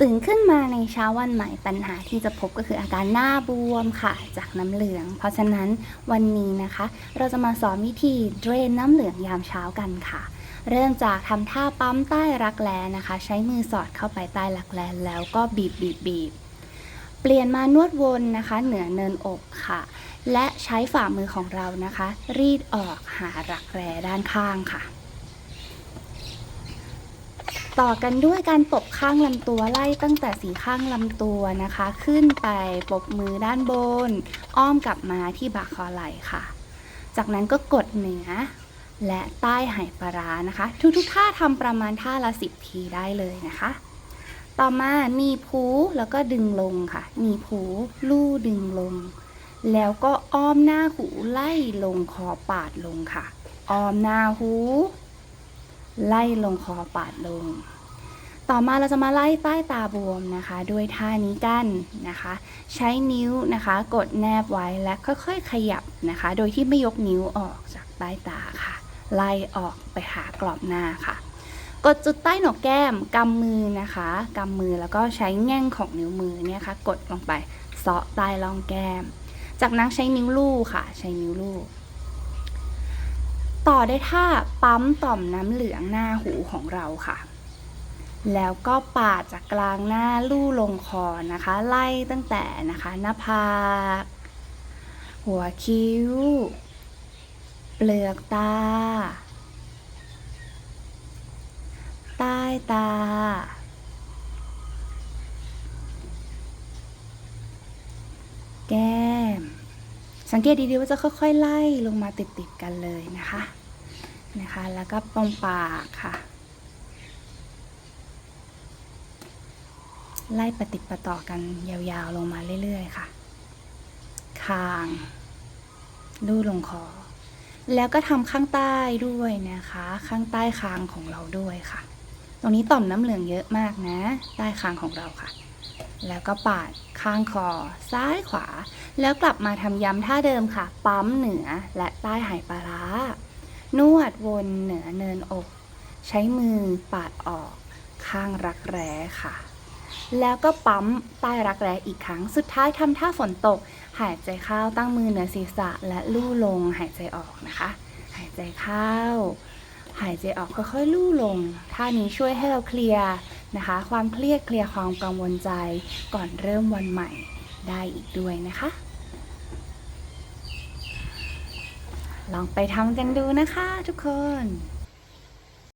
ตื่นขึ้นมาในเช้าวันใหม่ปัญหาที่จะพบก็คืออาการหน้าบวมค่ะ จากน้ำเหลือง เพราะฉะนั้นวันนี้นะคะ เราจะมาสอนวิธีเดรนน้ำเหลืองยามเช้ากันค่ะ เริ่มจากทำท่าปั๊มใต้รักแร้นะคะ ใช้มือสอดเข้าไปใต้รักแร้แล้วก็บีบบีบบีบเปลี่ยนมานวดวนนะคะ เหนือเนินอกค่ะ และใช้ฝ่ามือของเรานะคะ รีดออกหารักแร้ด้านข้างค่ะ ต่อกันด้วยการปบข้างลำตัวไล่ตั้งแต่สีข้างลำตัวนะคะ ขึ้นไปปบมือด้านบน อ้อมกลับมาที่บาคอไหล่ค่ะ จากนั้นก็กดเหนือ และใต้ไหปลาร้านะคะ ทุกๆท่าทำประมาณท่าละสิบทีได้เลยนะคะ ต่อมาหนีบหูแล้วก็ดึงลงค่ะหนีบหูลู่ดึงลง แล้วก็อ้อมหน้าหูไล่ลงคอปาดลงค่ะ อ้อมหน้าหูไล่ลงคอปาดลง ต่อมาเราจะมาไล่ใต้ตาบวมนะคะ ด้วยท่านี้กันนะคะ ใช้นิ้วนะคะ กดแนบไว้และค่อยๆขยับนะคะ โดยที่ไม่ยกนิ้วออกจากใต้ตาค่ะ ไล่ออกไปหากรอบหน้าค่ะ กดจุดใต้หนกแก้มกำมือนะคะกำมือแล้วก็ใช้แง่งของนิ้วมือเนี่ยค่ะ กดลงไปเซาะใต้ร่องแก้ม จากนั้นใช้นิ้วลูกค่ะ ใช้นิ้วลูกต่อได้ท่าปั๊มต่อมน้ำเหลืองหน้าหูของเราค่ะ แล้วก็ปาดจากกลางหน้าลู่ลงคอนะคะ ไล่ตั้งแต่นะคะหน้าผากหัวคิ้ว เปลือกตา ใต้ตา แก้ม สังเกตดีๆว่าจะค่อยๆ ไล่ลงมาติดๆกันเลยนะคะ นะคะ แล้วก็ตรงปากค่ะ ไล่ประติดประต่อกันยาวๆ ลงมาเรื่อยๆ ค่ะ คางลู่ลงคอ แล้วก็ทำข้างใต้ด้วยนะคะ ข้างใต้คางของเราด้วยค่ะ ตรงนี้ต่อมน้ำเหลืองเยอะมากนะ ใต้คางของเราค่ะ แล้วก็ปาดข้างคอ ซ้ายขวา แล้วกลับมาทำย้ำท่าเดิมค่ะ ปั๊มเหนือและใต้ไหปลาร้านวดวนเหนือเนินอก ใช้มือปาดออกข้างรักแร้ค่ะ แล้วก็ปั๊มใต้รักแร้อีกครั้ง สุดท้ายทำท่าฝนตก หายใจเข้าตั้งมือเหนือศีรษะและลู่ลงหายใจออกนะคะ หายใจเข้า หายใจออกค่อยๆลู่ลง ท่านี้ช่วยให้เราเคลียร์นะคะ ความเครียดเคลียร์ความกังวลใจก่อนเริ่มวันใหม่ได้อีกด้วยนะคะ ลองไปทำกันดูนะคะทุกคน